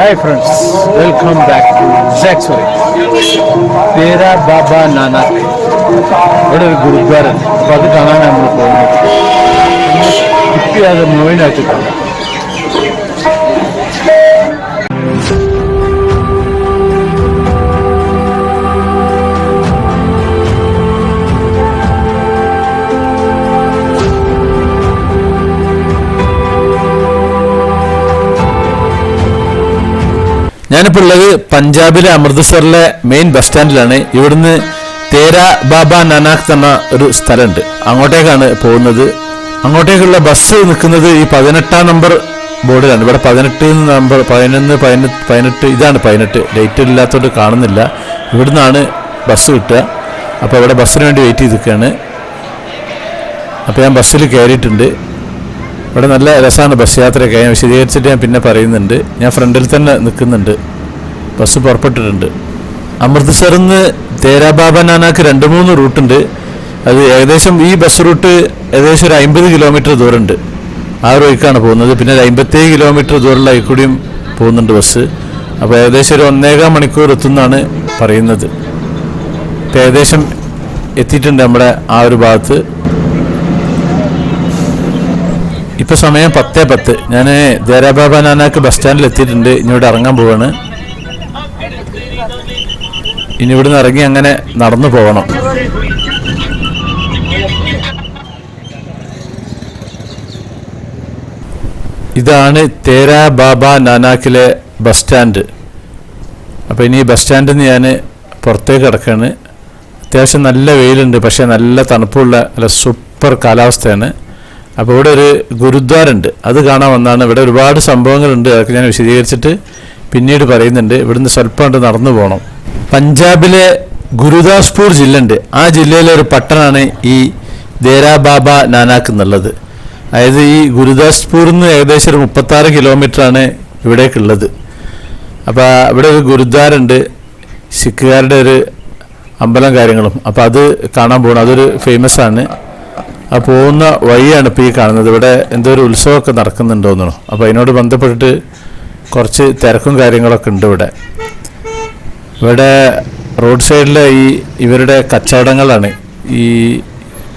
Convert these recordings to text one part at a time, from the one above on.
Hi friends welcome back സാക്സറി തേര ബാബ നാനാക്ക്. ഇവിടെ ഒരു ഗുരുദ്വാര അപ്പോൾ അത് കാണാനാണ് നമ്മൾ പോകുന്നത്. ചെയ്യാതെ മുഴുവനായിട്ട് കാണാം. ഞാനിപ്പോൾ ഉള്ളത് പഞ്ചാബിലെ അമൃത്സറിലെ മെയിൻ ബസ് സ്റ്റാൻഡിലാണ് ഇവിടുന്ന് തേര ബാബ നാനാക്ക് എന്ന ഒരു സ്ഥലമുണ്ട്. അങ്ങോട്ടേക്കാണ് പോകുന്നത്. അങ്ങോട്ടേക്കുള്ള ബസ് നിൽക്കുന്നത് ഈ പതിനെട്ടാം നമ്പർ ബോർഡിലാണ്. ഇവിടെ പതിനെട്ട് നമ്പർ പതിനൊന്ന് പതിനെട്ട് പതിനെട്ട് ഇതാണ് പതിനെട്ട്. ഡേറ്റ് ഇല്ലാത്തതുകൊണ്ട് കാണുന്നില്ല. ഇവിടുന്നാണ് ബസ് കിട്ടുക അപ്പോൾ ഇവിടെ ബസ്സിന് വേണ്ടി വെയിറ്റ് ചെയ്തിരിക്കുകയാണ് അപ്പോൾ ഞാൻ ബസ്സിൽ കയറിയിട്ടുണ്ട് ഇവിടെ നല്ല രസമാണ് ബസ് യാത്രയൊക്കെ. ഞാൻ വിശദീകരിച്ചിട്ട് ഞാൻ പിന്നെ പറയുന്നുണ്ട്. ഞാൻ ഫ്രണ്ടിൽ തന്നെ നിൽക്കുന്നുണ്ട്. ബസ് പുറപ്പെട്ടിട്ടുണ്ട്. അമൃത്സറിൽ നിന്ന് തേരാബാബ നാനാക്ക് രണ്ട് മൂന്ന് റൂട്ടുണ്ട്. അത് ഏകദേശം ഈ ബസ് റൂട്ട് ഏകദേശം ഒരു അമ്പത് കിലോമീറ്റർ ദൂരമുണ്ട്. ആ ഒരു വഴിക്കാണ് പോകുന്നത്. പിന്നെ ഒരു അമ്പത്തേഴ് കിലോമീറ്റർ ദൂരമുള്ള കൂടിയും പോകുന്നുണ്ട് ബസ്. അപ്പോൾ ഏകദേശം ഒരു ഒന്നേകാൽ മണിക്കൂർ എത്തുന്നാണ് പറയുന്നത്. ഏകദേശം എത്തിയിട്ടുണ്ട് നമ്മുടെ ആ ഒരു ഭാഗത്ത്. ഇപ്പൊ സമയം പത്തേ പത്ത്. ഞാൻ ദേരാബാബ നാനാക്ക് ബസ് സ്റ്റാൻഡിൽ എത്തിയിട്ടുണ്ട്. ഇനി ഇവിടെ ഇറങ്ങാൻ പോവാണ്. ഇനി ഇവിടുന്ന് ഇറങ്ങി അങ്ങനെ നടന്നു പോകണം ഇതാണ് തേരാ ബാബ നാനാക്കിലെ ബസ് സ്റ്റാൻഡ്. അപ്പോൾ ഇനി ബസ് സ്റ്റാൻഡിൽ നിന്ന് ഞാൻ പുറത്തേക്ക് കിടക്കുകയാണ് അത്യാവശ്യം നല്ല വെയിലുണ്ട് പക്ഷേ നല്ല തണുപ്പുള്ള നല്ല സൂപ്പർ കാലാവസ്ഥയാണ്. അപ്പോൾ ഇവിടെ ഒരു ഗുരുദ്വാരുണ്ട്. അത് കാണാൻ വന്നാണ്. ഇവിടെ ഒരുപാട് സംഭവങ്ങളുണ്ട്. അതൊക്കെ ഞാൻ വിശദീകരിച്ചിട്ട് പിന്നീട് പറയുന്നുണ്ട്. ഇവിടുന്ന് സ്വല്പമായിട്ട് നടന്നു പോകണം പഞ്ചാബിലെ ഗുരുദാസ്പൂർ ജില്ല ഉണ്ട് ആ ജില്ലയിലെ ഒരു പട്ടണമാണ് ഈ ദേരാബാബ നാനാക്ക് എന്നുള്ളത്. അതായത് ഈ ഗുരുദാസ്പൂരിൽ നിന്ന് ഏകദേശം ഒരു മുപ്പത്താറ് കിലോമീറ്ററാണ് ഇവിടേക്കുള്ളത്. അപ്പോൾ ഇവിടെ ഒരു ഗുരുദ്വാരുണ്ട്. സിഖുകാരുടെ ഒരു അമ്പലം കാര്യങ്ങളും. അപ്പോൾ അത് കാണാൻ പോകണം അതൊരു ഫേമസ് ആണ്. ആ പോകുന്ന വഴിയാണ് ഇപ്പോൾ ഈ കാണുന്നത്. ഇവിടെ എന്തോ ഒരു ഉത്സവമൊക്കെ നടക്കുന്നുണ്ടോ തോന്നുന്നു. അപ്പോൾ അതിനോട് ബന്ധപ്പെട്ടിട്ട് കുറച്ച് തിരക്കും കാര്യങ്ങളൊക്കെ ഉണ്ട് ഇവിടെ. ഇവിടെ റോഡ് സൈഡിലെ ഈ ഇവരുടെ കച്ചവടങ്ങളാണ്. ഈ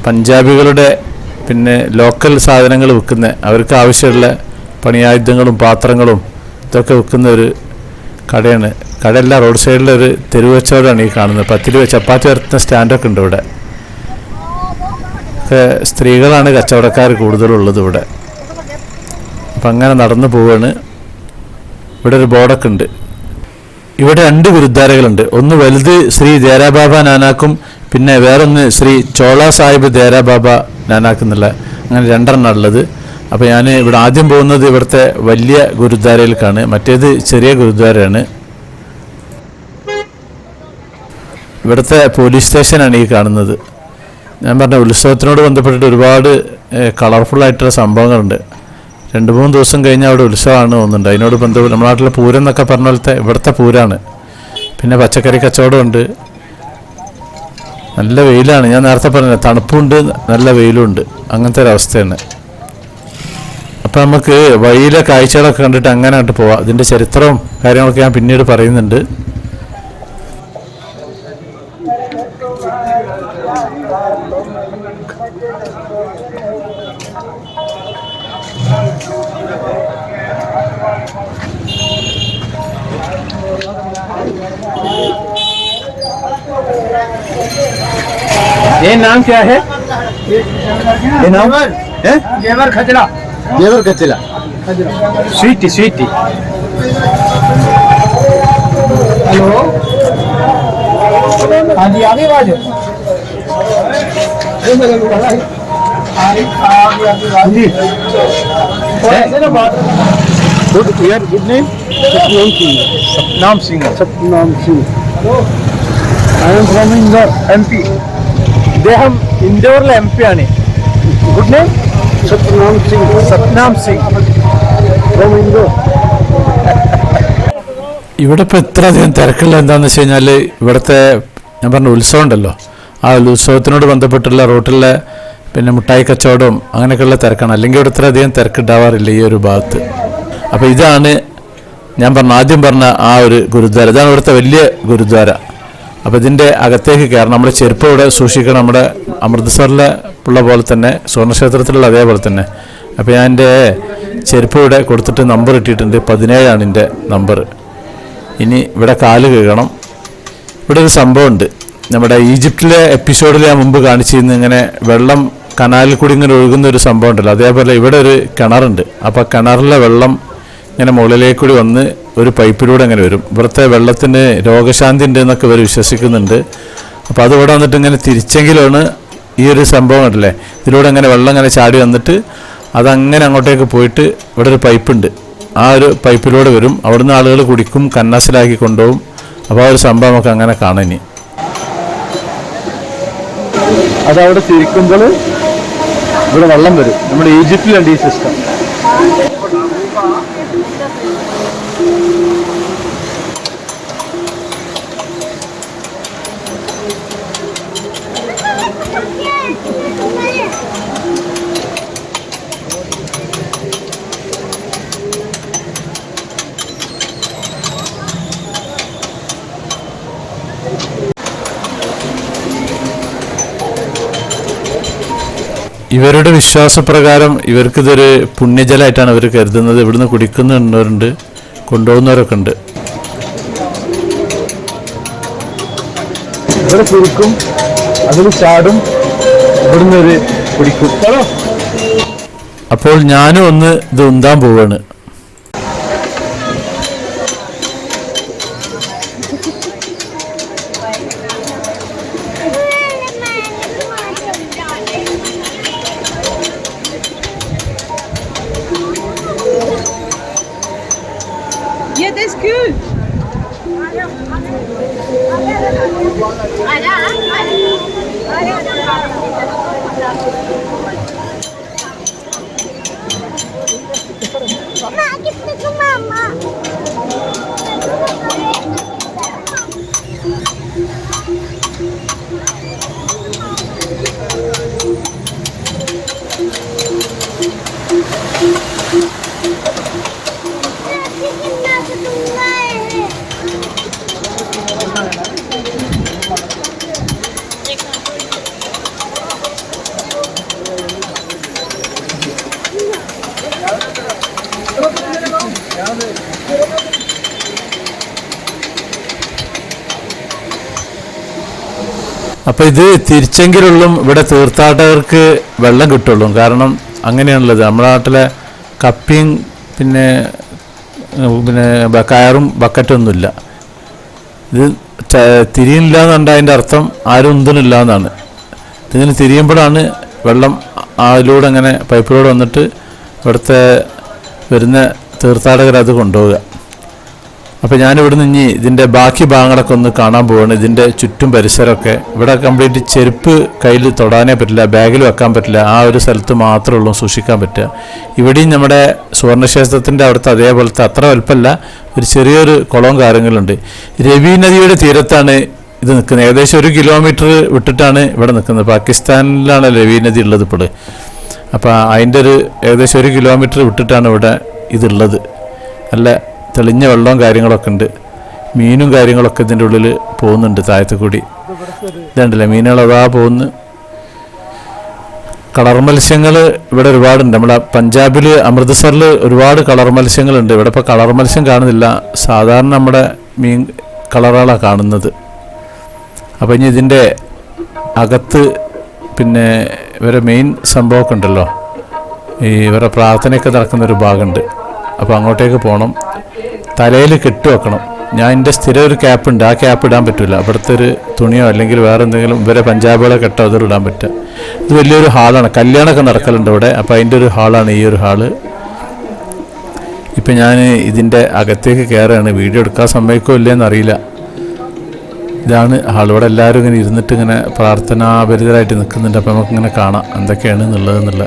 പഞ്ചാബികളുടെ പിന്നെ ലോക്കൽ സാധനങ്ങൾ വിൽക്കുന്ന അവർക്ക് ആവശ്യമുള്ള പണിയായുധങ്ങളും പാത്രങ്ങളും ഇതൊക്കെ വിൽക്കുന്ന ഒരു കടയാണ്. കടയല്ല റോഡ് സൈഡിലെ ഒരു തെരുവച്ചവടമാണ് ഈ കാണുന്നത്. പത്ത് ചപ്പാത്തി വരുത്തുന്ന സ്റ്റാൻഡൊക്കെ ഉണ്ട് ഇവിടെ. ഒക്കെ സ്ത്രീകളാണ് കച്ചവടക്കാർ കൂടുതലുള്ളത് ഇവിടെ. അപ്പം അങ്ങനെ നടന്നു പോവാണ്. ഇവിടെ ഒരു ബോർഡൊക്കെ ഉണ്ട്. ഇവിടെ രണ്ട് ഗുരുദ്വാരകളുണ്ട്. ഒന്ന് വലുത് ശ്രീ ദേരാബാബ നാനാക്കും പിന്നെ വേറൊന്ന് ശ്രീ ചോള സാഹിബ് ദേരാബാബ നാനാക്ക് അങ്ങനെ രണ്ടെണ്ണം ഉള്ളത്. അപ്പോൾ ഞാൻ ഇവിടെ ആദ്യം പോകുന്നത് ഇവിടുത്തെ വലിയ ഗുരുദ്വാരയിലേക്കാണ്. മറ്റേത് ചെറിയ ഗുരുദ്വാരയാണ്. ഇവിടുത്തെ പോലീസ് സ്റ്റേഷനാണ് ഈ കാണുന്നത്. ഞാൻ പറഞ്ഞ ഉത്സവത്തിനോട് ബന്ധപ്പെട്ടിട്ട് ഒരുപാട് കളർഫുള്ളായിട്ടുള്ള സംഭവങ്ങളുണ്ട്. രണ്ട് മൂന്ന് ദിവസം കഴിഞ്ഞാൽ അവിടെ ഉത്സവമാണ് തോന്നുന്നുണ്ട്. അതിനോട് ബന്ധപ്പെട്ട് നമ്മുടെ നാട്ടിലെ പൂരം എന്നൊക്കെ പറഞ്ഞ പോലത്തെ ഇവിടുത്തെ പൂരാണ്. പിന്നെ പച്ചക്കറി കച്ചവടമുണ്ട് നല്ല വെയിലാണ്. ഞാൻ നേരത്തെ പറഞ്ഞ തണുപ്പുണ്ട് നല്ല വെയിലുണ്ട്. അങ്ങനത്തെ ഒരവസ്ഥയാണ് അപ്പം നമുക്ക് വഴിയിലെ കാഴ്ചകളൊക്കെ കണ്ടിട്ട് അങ്ങനെ അങ്ങോട്ട് പോവാം. ഇതിന്റെ ചരിത്രവും കാര്യങ്ങളൊക്കെ ഞാൻ പിന്നീട് പറയുന്നുണ്ട്. ये नाम क्या है? ये नाम? है? जेवर खजरा जेवर कचला स्वीटी स्वीटी। हेलो? हाँ जी आगे आवाज़? जी। Good year good name Satnam Singh. Satnam Singh. From Indore M P ഇദ്ദേഹം ഇൻഡോറിലെ എം പി ആണ്. Good name Satnam Singh. Satnam Singh. From Indore ഇവിടെ ഇപ്പോൾ ഇത്ര അധികം തിരക്കുള്ള എന്താണെന്ന് വെച്ച് കഴിഞ്ഞാൽ ഇവിടുത്തെ ഞാൻ പറഞ്ഞ ഉത്സവം ഉണ്ടല്ലോ. ആ ഉത്സവത്തിനോട് ബന്ധപ്പെട്ടുള്ള റോട്ടിലെ പിന്നെ മുട്ടായി കച്ചവടവും അങ്ങനെയൊക്കെയുള്ള തിരക്കാണ്. അല്ലെങ്കിൽ ഇവിടെ ഇത്ര അധികം തിരക്കുണ്ടാവാറില്ല ഈ ഒരു ഭാഗത്ത്. അപ്പോൾ ഇതാണ് ഞാൻ പറഞ്ഞ ആദ്യം പറഞ്ഞ ആ ഒരു ഗുരുദ്വാര. ഇതാണ് ഇവിടുത്തെ വലിയ ഗുരുദ്വാര. അപ്പോൾ ഇതിന്റെ അകത്തേക്ക് കയറണം. നമ്മുടെ ചെരുപ്പ് ഇവിടെ സൂക്ഷിക്കണം. നമ്മുടെ അമൃത്സറിലെ ഉള്ള പോലെ തന്നെ സ്വർണക്ഷേത്രത്തിലുള്ള അതേപോലെ തന്നെ. അപ്പോൾ ഞാൻ എന്റെ ചെരുപ്പ് ഇവിടെ കൊടുത്തിട്ട് നമ്പർ ഇട്ടിട്ടുണ്ട് പതിനേഴാണ് എന്റെ നമ്പർ. ഇനി ഇവിടെ കാൽ കഴുകണം. ഇവിടെ ഒരു സംഭവമുണ്ട് നമ്മുടെ ഈജിപ്തിലെ എപ്പിസോഡിൽ ഞാൻ മുമ്പ് കാണിച്ചിരുന്ന ഇങ്ങനെ വെള്ളം കനാലിൽ കൂടി ഇങ്ങനെ ഒഴുകുന്ന ഒരു സംഭവം ഉണ്ടല്ലോ. അതേപോലെ ഇവിടെ ഒരു കിണറുണ്ട്. അപ്പോൾ കിണറിലെ വെള്ളം ഇങ്ങനെ മുകളിലേക്ക് കൂടി വന്ന് ഒരു പൈപ്പിലൂടെ അങ്ങനെ വരും. ഇവിടുത്തെ വെള്ളത്തിന് രോഗശാന്തി ഉണ്ട് എന്നൊക്കെ ഇവർ വിശ്വസിക്കുന്നുണ്ട്. അപ്പോൾ അത് ഇവിടെ വന്നിട്ട് ഇങ്ങനെ തിരിച്ചെങ്കിലാണ് ഈ ഒരു സംഭവം ഉണ്ടല്ലേ ഇതിലൂടെ അങ്ങനെ വെള്ളം ഇങ്ങനെ ചാടി വന്നിട്ട് അതങ്ങനെ അങ്ങോട്ടേക്ക് പോയിട്ട് ഇവിടെ ഒരു പൈപ്പുണ്ട്. ആ ഒരു പൈപ്പിലൂടെ വരും. അവിടുന്ന് ആളുകൾ കുടിക്കും കന്നാസിലാക്കി കൊണ്ടുപോകും. അപ്പോൾ ആ ഒരു സംഭവം ഒക്കെ അങ്ങനെ കാണാൻ ഇനി. അതവിടെ തിരിക്കുമ്പോൾ ഇവിടെ വെള്ളം വരും. നമ്മുടെ ഈജിപ്തിലുണ്ട് ഈ സിസ്റ്റം ഇവരുടെ വിശ്വാസപ്രകാരം ഇവർക്കിതൊരു പുണ്യജലമായിട്ടാണ് ഇവർ കരുതുന്നത്. ഇവിടുന്ന് കുടിക്കുന്നുണ്ടവരുണ്ട് കൊണ്ടുപോകുന്നവരൊക്കെ ഉണ്ട് ഇവിടെ തിരിക്കും അതിൽ ചാടും ഇവിടുന്ന് ഒരു കുടിക്കും. അപ്പോൾ ഞാനും ഒന്ന് ഇത് ഉന്താൻ പോവാണ്. അപ്പോൾ ഇത് തിരിച്ചെങ്കിലുള്ളും ഇവിടെ തീർത്ഥാടകർക്ക് വെള്ളം കിട്ടുള്ളൂ. കാരണം അങ്ങനെയാണുള്ളത്. നമ്മുടെ നാട്ടിലെ കപ്പിയും പിന്നെ പിന്നെ കയറും ബക്കറ്റൊന്നുമില്ല. ഇത് തിരിയില്ല എന്നുണ്ട് അതിന്റെ അർത്ഥം ആരും ഒന്നുമില്ല എന്നാണ് ഇതിങ്ങനെ തിരിയുമ്പോഴാണ് വെള്ളം അതിലൂടെ അങ്ങനെ പൈപ്പിലൂടെ വന്നിട്ട് ഇവിടുത്തെ വരുന്ന തീർത്ഥാടകർ അത് കൊണ്ടുപോവുക. അപ്പോൾ ഞാനിവിടുന്ന് ഇനി ഇതിന്റെ ബാക്കി ഭാഗങ്ങളൊക്കെ ഒന്ന് കാണാൻ പോവാണ്. ഇതിന്റെ ചുറ്റും പരിസരമൊക്കെ. ഇവിടെ കംപ്ലീറ്റ് ചെരുപ്പ് കയ്യിൽ തൊടാനേ പറ്റില്ല ബാഗിൽ വെക്കാൻ പറ്റില്ല. ആ ഒരു സ്ഥലത്ത് മാത്രമേ ഉള്ളൂ സൂക്ഷിക്കാൻ പറ്റുക. ഇവിടെയും നമ്മുടെ സുവർണക്ഷേത്രത്തിന്റെ അവിടുത്തെ അതേപോലത്തെ അത്ര വലുപ്പമല്ല ഒരു ചെറിയൊരു കുളവും കാര്യങ്ങളുണ്ട്. രവി നദിയുടെ തീരത്താണ് ഇത് നിൽക്കുന്നത്. ഏകദേശം ഒരു കിലോമീറ്റർ വിട്ടിട്ടാണ് ഇവിടെ നിൽക്കുന്നത്. പാകിസ്ഥാനിലാണ് രവി നദി ഉള്ളത് ഇപ്പോൾ അപ്പോൾ അതിന്റെ ഒരു ഏകദേശം ഒരു കിലോമീറ്റർ വിട്ടിട്ടാണ് ഇവിടെ ഇതുള്ളത് നല്ല തെളിഞ്ഞ വെള്ളവും കാര്യങ്ങളൊക്കെ ഉണ്ട്. മീനും കാര്യങ്ങളൊക്കെ ഇതിന്റെ ഉള്ളിൽ പോകുന്നുണ്ട് താഴത്ത് കൂടി ഇതുണ്ടല്ലേ മീനുകൾ അതാ പോകുന്നു. കളർ മത്സ്യങ്ങൾ ഇവിടെ ഒരുപാടുണ്ട്. നമ്മുടെ പഞ്ചാബിൽ അമൃത്സറിൽ ഒരുപാട് കളർ മത്സ്യങ്ങളുണ്ട്. ഇവിടെ ഇപ്പോൾ കളർ മത്സ്യം കാണുന്നില്ല. സാധാരണ നമ്മുടെ മീൻ കളറുകളാണ് കാണുന്നത്. അപ്പോൾ ഇനി ഇതിന്റെ അകത്ത് പിന്നെ ഇവരെ മെയിൻ സംഭവമൊക്കെ ഉണ്ടല്ലോ. ഈ ഇവരെ പ്രാർത്ഥനയൊക്കെ നടക്കുന്ന ഒരു ഭാഗമുണ്ട്. അപ്പോൾ അങ്ങോട്ടേക്ക് പോകണം തലയിൽ കെട്ടി വെക്കണം. ഞാൻ എന്റെ സ്ഥിരം ഒരു ക്യാപ്പ് ഉണ്ട്. ആ ക്യാപ്പ് ഇടാൻ പറ്റില്ല അവിടുത്തെ ഒരു തുണിയോ അല്ലെങ്കിൽ വേറെ എന്തെങ്കിലും ഇവരെ പഞ്ചാബുകളെ കെട്ടോ അതിൽ ഇടാൻ പറ്റുക. ഇത് വലിയൊരു ഹാളാണ്. കല്യാണമൊക്കെ നടക്കലുണ്ട് അവിടെ. അപ്പോൾ അതിന്റെ ഒരു ഹാളാണ് ഈ ഒരു ഹാൾ. ഇപ്പം ഞാൻ ഇതിന്റെ അകത്തേക്ക് കയറുകയാണ്. വീഡിയോ എടുക്കാൻ സമ്മതിക്കോ ഇല്ലയെന്നറിയില്ല ഇതാണ് ആളിവിടെ എല്ലാവരും ഇങ്ങനെ ഇരുന്നിട്ട് ഇങ്ങനെ പ്രാർത്ഥനാപരിതരായിട്ട് നിൽക്കുന്നുണ്ട്. അപ്പോൾ നമുക്കിങ്ങനെ കാണാം. എന്തൊക്കെയാണ് എന്നുള്ളതെന്നുള്ള.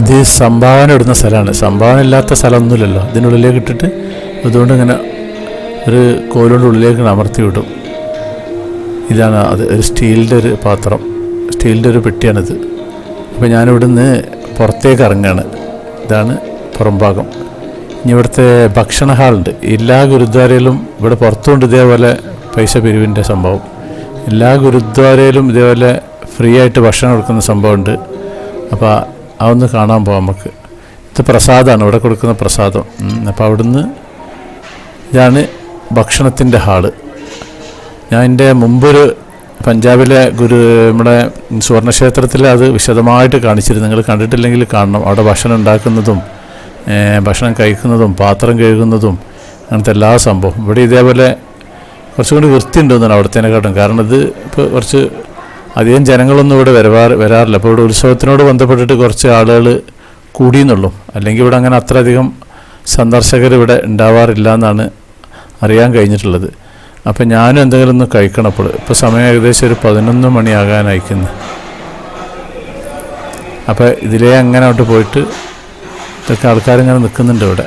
ഇത് സംഭാവന ഇടുന്ന സ്ഥലമാണ്. സംഭാവന ഇല്ലാത്ത സ്ഥലമൊന്നുമില്ലല്ലോ. ഇതിനുള്ളിലേക്ക് ഇട്ടിട്ട് അതുകൊണ്ട് ഇങ്ങനെ ഒരു കോലുകൊണ്ട് ഉള്ളിലേക്ക് അമർത്തി വിടും. ഇതാണ് അത് ഒരു സ്റ്റീലിന്റെ ഒരു പാത്രം. സ്റ്റീലിന്റെ ഒരു പെട്ടിയാണിത്. അപ്പോൾ ഞാനിവിടുന്ന് പുറത്തേക്ക് ഇറങ്ങുകയാണ് ഇതാണ് പുറംഭാഗം. ഇനി ഇവിടുത്തെ ഭക്ഷണ ഹാളുണ്ട്. എല്ലാ ഗുരുദ്വാരയിലും ഇവിടെ പുറത്തുകൊണ്ട് ഇതേപോലെ പൈസ പിരിവിന്റെ സംഭവം. എല്ലാ ഗുരുദ്വാരയിലും ഇതേപോലെ ഫ്രീ ആയിട്ട് ഭക്ഷണം കൊടുക്കുന്ന സംഭവമുണ്ട്. അപ്പോൾ അതൊന്ന് കാണാൻ പോകാം നമുക്ക്. ഇത് പ്രസാദമാണ് ഇവിടെ കൊടുക്കുന്ന പ്രസാദം. അപ്പോൾ അവിടുന്ന് ഇതാണ് ഭക്ഷണത്തിന്റെ ഹാൾ. ഞാൻ എന്റെ മുമ്പൊരു പഞ്ചാബിലെ ഗുരു നമ്മുടെ സുവർണക്ഷേത്രത്തിൽ അത് വിശദമായിട്ട് കാണിച്ചിരുന്നു. നിങ്ങൾ കണ്ടിട്ടില്ലെങ്കിൽ കാണണം. അവിടെ ഭക്ഷണം ഉണ്ടാക്കുന്നതും ഭക്ഷണം കഴിക്കുന്നതും പാത്രം കഴുകുന്നതും അങ്ങനത്തെ എല്ലാ സംഭവം. ഇവിടെ ഇതേപോലെ കുറച്ചും കൂടി വൃത്തി ഉണ്ടെന്നാണ് അവിടത്തേനെക്കാട്ടും. കാരണം ഇത് ഇപ്പോൾ കുറച്ച് അധികം ജനങ്ങളൊന്നും ഇവിടെ വരവാറ് വരാറില്ല. അപ്പോൾ ഇവിടെ ഉത്സവത്തിനോട് ബന്ധപ്പെട്ടിട്ട് കുറച്ച് ആളുകൾ കൂടിയെന്നുള്ളൂ. അല്ലെങ്കിൽ ഇവിടെ അങ്ങനെ അത്രയധികം സന്ദർശകർ ഇവിടെ ഉണ്ടാവാറില്ല എന്നാണ് അറിയാൻ കഴിഞ്ഞിട്ടുള്ളത്. അപ്പോൾ ഞാനും എന്തെങ്കിലും ഒന്ന് കഴിക്കണം അപ്പോൾ. ഇപ്പോൾ സമയം ഏകദേശം ഒരു പതിനൊന്ന് മണിയാകാനായിക്കുന്നു. അപ്പോൾ ഇതിലേ അങ്ങനെ അങ്ങോട്ട് പോയിട്ട് ഇതൊക്കെ ആൾക്കാരിങ്ങനെ നിൽക്കുന്നുണ്ട് ഇവിടെ.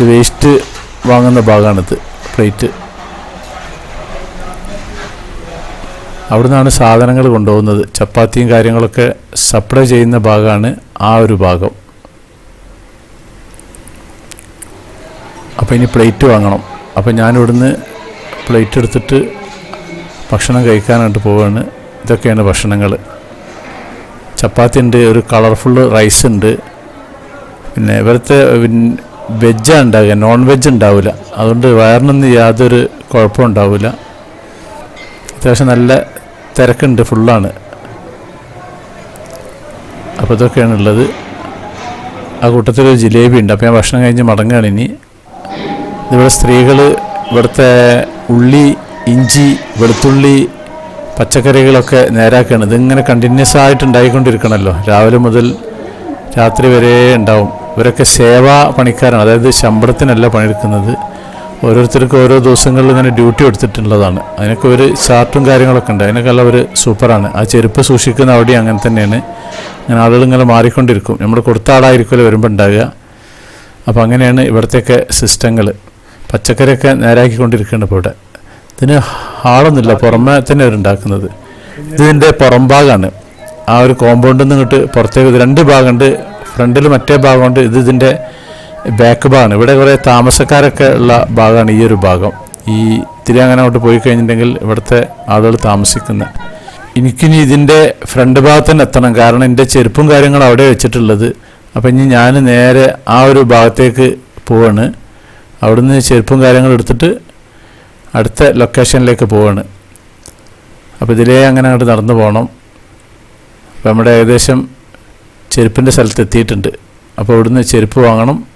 വേസ്റ്റ് വാങ്ങുന്ന ഭാഗമാണിത്. പ്ലേറ്റ്. അവിടെ നിന്നാണ് സാധനങ്ങൾ കൊണ്ടുപോകുന്നത്. ചപ്പാത്തിയും കാര്യങ്ങളൊക്കെ സപ്ലൈ ചെയ്യുന്ന ഭാഗമാണ് ആ ഒരു ഭാഗം. അപ്പോൾ ഇനി പ്ലേറ്റ് വാങ്ങണം. അപ്പോൾ ഞാനിവിടുന്ന് പ്ലേറ്റ് എടുത്തിട്ട് ഭക്ഷണം കഴിക്കാനായിട്ട് പോവുകയാണ് ഇതൊക്കെയാണ് ഭക്ഷണങ്ങൾ. ചപ്പാത്തി ഉണ്ട് ഒരു കളർഫുൾ റൈസ് ഉണ്ട്. പിന്നെ ഇവിടുത്തെ വെജാണ് ഉണ്ടാകുക നോൺ വെജ് ഉണ്ടാവില്ല. അതുകൊണ്ട് വയറിനൊന്നും യാതൊരു കുഴപ്പവും ഉണ്ടാവില്ല. അത്യാവശ്യം നല്ല തിരക്കുണ്ട് ഫുള്ളാണ് അപ്പോൾ ഇതൊക്കെയാണ് ഉള്ളത് ആ കൂട്ടത്തിൽ ഒരു ജിലേബി ഉണ്ട് അപ്പോൾ ഞാൻ ഭക്ഷണം കഴിഞ്ഞ് മടങ്ങുകയാണ് ഇനി. ഇവിടെ സ്ത്രീകൾ ഇവിടുത്തെ ഉള്ളി ഇഞ്ചി വെളുത്തുള്ളി പച്ചക്കറികളൊക്കെ നേരാക്കുകയാണ് ഇതിങ്ങനെ കണ്ടിന്യൂസ് ആയിട്ട് ഉണ്ടായിക്കൊണ്ടിരിക്കണമല്ലോ രാവിലെ മുതൽ രാത്രി വരെ ഉണ്ടാവും. ഇവരൊക്കെ സേവാ പണിക്കാരാണ്. അതായത് ശമ്പളത്തിനല്ല പണിയെടുക്കുന്നത്. ഓരോരുത്തർക്കും ഓരോ ദിവസങ്ങളിൽ ഇങ്ങനെ ഡ്യൂട്ടി എടുത്തിട്ടുള്ളതാണ്. അതിനൊക്കെ ഒരു ചാർട്ടും കാര്യങ്ങളൊക്കെ ഉണ്ട്. അതിനൊക്കെ അല്ല ഒരു സൂപ്പറാണ്. ആ ചെരുപ്പ് സൂക്ഷിക്കുന്ന അവിടെ അങ്ങനെ തന്നെയാണ്. അങ്ങനെ ആളുകൾ ഇങ്ങനെ മാറിക്കൊണ്ടിരിക്കും. നമ്മൾ കൊടുത്ത ആളായിരിക്കുമല്ലോ വരുമ്പോൾ ഉണ്ടാകുക. അപ്പോൾ അങ്ങനെയാണ് ഇവിടത്തെയൊക്കെ സിസ്റ്റങ്ങൾ പച്ചക്കറിയൊക്കെ നേരാക്കിക്കൊണ്ടിരിക്കുന്നുണ്ട് ഇപ്പോൾ ഇവിടെ. ഇതിന് ഹാളൊന്നുമില്ല പുറമെ തന്നെ അവർ ഉണ്ടാക്കുന്നത്. ഇതിന്റെ പുറം ഭാഗമാണ് ആ ഒരു കോമ്പൗണ്ടിൽ നിന്ന് ഇങ്ങോട്ട് പുറത്തേക്ക് രണ്ട് ഭാഗമുണ്ട്. ഫ്രണ്ടിൽ മറ്റേ ഭാഗമുണ്ട്. ഇത് ഇതിന്റെ ബാക്ക് ഭാഗമാണ് ഇവിടെ കുറേ താമസക്കാരൊക്കെ ഉള്ള ഭാഗമാണ് ഈ ഒരു ഭാഗം. ഈ അങ്ങോട്ട് പോയി കഴിഞ്ഞിട്ടുണ്ടെങ്കിൽ ഇവിടുത്തെ ആളുകൾ താമസിക്കുന്ന. എനിക്കിനി ഇതിന്റെ ഫ്രണ്ട് ഭാഗത്ത് തന്നെ എത്തണം. കാരണം എന്റെ ചെരുപ്പും കാര്യങ്ങളും അവിടെ വെച്ചിട്ടുള്ളത്. അപ്പം ഇനി ഞാൻ നേരെ ആ ഒരു ഭാഗത്തേക്ക് പോവാണ്. അവിടുന്ന് ചെരുപ്പും കാര്യങ്ങളും എടുത്തിട്ട് അടുത്ത ലൊക്കേഷനിലേക്ക് പോവാണ്. അപ്പോൾ ഇതിലേ അങ്ങനെ അങ്ങോട്ട് നടന്നു പോകണം അപ്പോൾ നമ്മുടെ ഏകദേശം ചെരുപ്പിന്റെ സ്ഥലത്ത് എത്തിയിട്ടുണ്ട്. അപ്പോൾ ഇവിടുന്ന് ചെരുപ്പ് വാങ്ങണം.